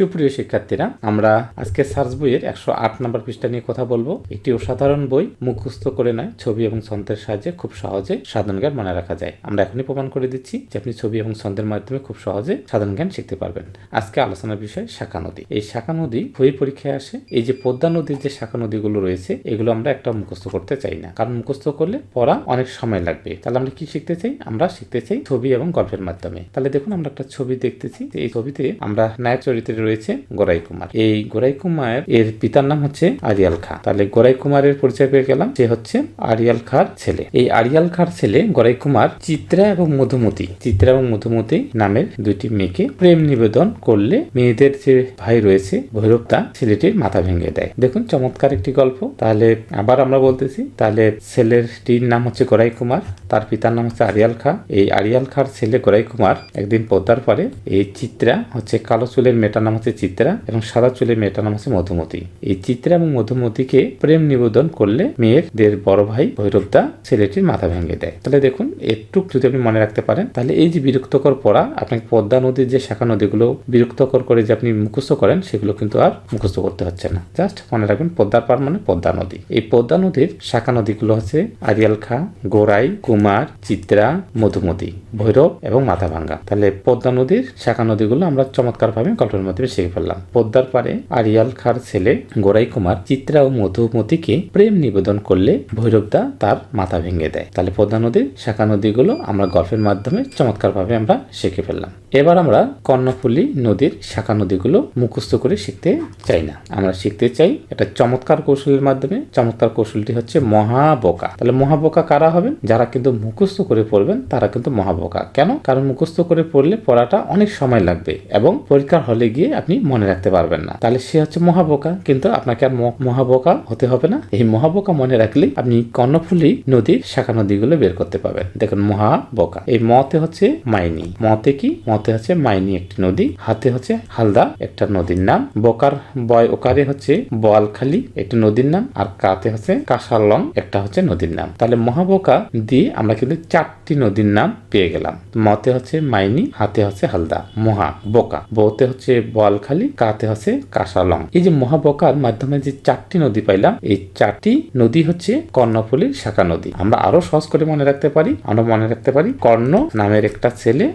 সুপ্রিয় শিক্ষার্থীরা, আমরা আজকে সার্চ বইয়ের একশো আট নম্বর পৃষ্ঠা নিয়ে কথা বলব। একটি অসাধারণ বই, মুখস্থ করে নয়, ছবি এবং ছন্দের সাহায্যে খুব সহজে সাধারণ জ্ঞান মনে রাখা যায়। আমরা এখনই প্রমাণ করে দিচ্ছি যে আপনি ছবি এবং ছন্দের মাধ্যমে খুব সহজে সাধারণ জ্ঞান শিখতে পারবেন। আজকে আলোচনার বিষয় শাখা নদী। এই শাখা নদী বই পরীক্ষায় আসে। এই যে পদ্মা নদীর যে শাখা নদীগুলো রয়েছে, এগুলো আমরা একটা মুখস্থ করতে চাই না। কারণ মুখস্থ করলে পড়া অনেক সময় লাগবে। তাহলে আমরা কি শিখতে চাই? আমরা শিখতে চাই ছবি এবং গল্পের মাধ্যমে। তাহলে দেখুন, আমরা একটা ছবি দেখতেছি। এই ছবিতে আমরা নায়ক চরিত্রে রয়েছে গোরাই কুমার। এই গোরাই কুমার, এর পিতার নাম হচ্ছে আরিয়াল খা। তাহলে গোরাই কুমারের পরিচয় পেয়ে গেলাম, সে হচ্ছে আরিয়াল খার ছেলে। এই আরিয়াল খার ছেলে গোরাই কুমার চিত্রা এবং মধুমতি। চিত্রা এবং মধুমতি নামের দুইটি মেয়েকে প্রেম নিবেদন করলে মেয়েদের যে ভাই রয়েছে ভৈরবতা ছেলেটির মাথা ভেঙে দেয়। দেখুন, চমৎকার একটি গল্প। তাহলে আবার আমরা বলতেছি, তাহলে ছেলেটির নাম হচ্ছে গোরাই কুমার, তার পিতার নাম হচ্ছে আরিয়াল খা। এই আরিয়াল খার ছেলে গোরাই কুমার একদিন পদ্মার পরে এই চিত্রা হচ্ছে কালো চুলের মেয়েটার নাম হচ্ছে চিত্রা এবং সাদা চুলের মেয়েটার নাম হচ্ছে মধুমতি। এই চিত্রা এবং মধুমতিকে প্রেম নিবেদন করলে মেয়ের মেয়েদের বড় ভাই ভৈরবদা ছেলেটির মাথা ভেঙে দেয়। তাহলে দেখুন, একটু যদি আপনি মনে রাখতে পারেন, তাহলে এই যে বিরক্তকর পড়া, আপনাকে পদ্মা নদীর যে শাখা নদীগুলো বিরক্তকর করে যে আপনি মুখস্থ করেন, সেগুলো কিন্তু আর মুখস্থ করতে হচ্ছে না। জাস্ট মনে রাখবেন পদ্মার পার মানে পদ্মা নদী। এই পদ্মা নদীর শাখা নদীগুলো হচ্ছে আরিয়াল খা গোরাই কুমার, চিত্রা, মধুমতি, ভৈরব এবং মাথাভাঙ্গা। তাহলে পদ্মা নদীর শাখা নদীগুলো আমরা চমৎকার ভাবে গল্পের মাধ্যমে শিখে ফেললাম। পদ্মার পারে আরিয়াল খার ছেলে গোরাই কুমার চিত্রা ও মধুমতিকে প্রেম নিবেদন করলে ভৈরবদা তার মাথা ভেঙে দেয়। তাহলে পদ্মা নদীর শাখা নদীগুলো আমরা গল্পের মাধ্যমে চমৎকার ভাবে আমরা শিখে ফেললাম। এবার আমরা কর্ণফুলী নদীর শাখা নদীগুলো মুখস্থ করে শিখতে চাই না। আমরা শিখতে চাই একটা চমৎকার কৌশলের মাধ্যমে। চমৎকার কৌশলটি হচ্ছে মহাবোকা। তাহলে মহাবোকা কারা হবেন? যারা কিন্তু মুখস্থ করে পড়বেন, তারা কিন্তু মহাবোকা। কেন? কারণ মুখস্থ করে পড়লে পড়াটা অনেক সময় লাগবে এবং পরীক্ষার হলে গিয়ে আপনি মনে রাখতে পারবেন না। তাহলে সে হচ্ছে মহাবোকা, কিন্তু আপনাকে আর মহাবোকা হতে হবে না। এই মহাবোকা মনে রাখলে আপনি কর্ণফুলী নদীর শাখা নদীগুলো বের করতে পারবেন। দেখুন, মহাবোকা। এই মতে হচ্ছে মাইনি। মতে কি? মতে হচ্ছে মাইনি একটি নদী। হাতে হচ্ছে হালদা একটা নদীর নাম। বোকার বয় ওকারে হচ্ছে বোয়ালখালী একটি নদীর নাম। আর কাতে হচ্ছে কাসালং একটা হচ্ছে নদীর নাম। তাহলে মহাবোকা দিয়ে আমরা কিন্তু চারটি নদীর নাম পেয়ে গেলাম। মতে হচ্ছে মাইনি, হাতে হচ্ছে হালদা। মহা বোকা বউতে হচ্ছে বোয়ালখালী কাতে হচ্ছে কাসালং। এই যে মহাবোকার মাধ্যমে যে চারটি নদী পাইলাম, এই চারটি নদী হচ্ছে কর্ণফুলীর শাখা নদী। আমরা আরও সহজ করে মনে রাখতে পারি, আমরা মনে রাখতে পারি কর্ণ নামের একটা ছেলে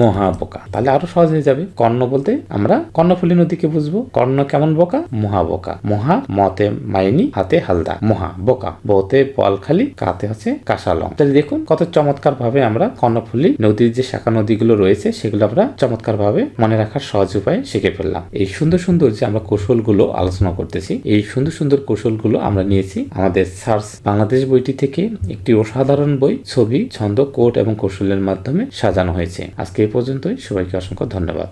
মহাবোকা তাহলে আরও সহজ হয়ে যাবে। কর্ণ বলতে আমরা কর্ণফুলী নদীকে বুঝব। কর্ণ কেমন বোকা? মহাবোকা মহা মতে মাইনি, হাতে হালদা। মহা বোকা। বতে বলখালি কাতে হচ্ছে কাসালং। তাহলে দেখুন কত চমৎকার ভাবে আমরা কর্ণফুলী নদীর যে শাখা নদীগুলো রয়েছে, সেগুলো আমরা চমৎকার ভাবে মনে রাখার সহজ উপায়ে শিখে ফেললাম। এই সুন্দর সুন্দর যে আমরা কৌশলগুলো আলোচনা করতেছি, এই সুন্দর সুন্দর কৌশলগুলো আমরা নিয়েছি আমাদের সার্চ বাংলাদেশ বইটি থেকে একটি অসাধারণ বই, ছবি, ছন্দ কোট এবং কৌশলের মাধ্যমে সাজানো হয়েছে। আজকে এ পর্যন্তই। সবাইকে অসংখ্য ধন্যবাদ।